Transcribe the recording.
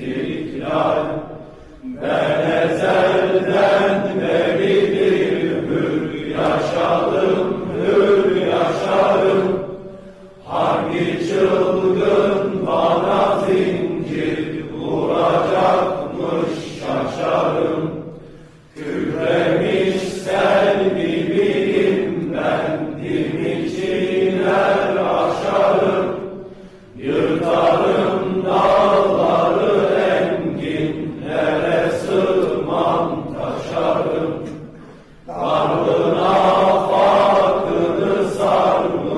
İstiklal ben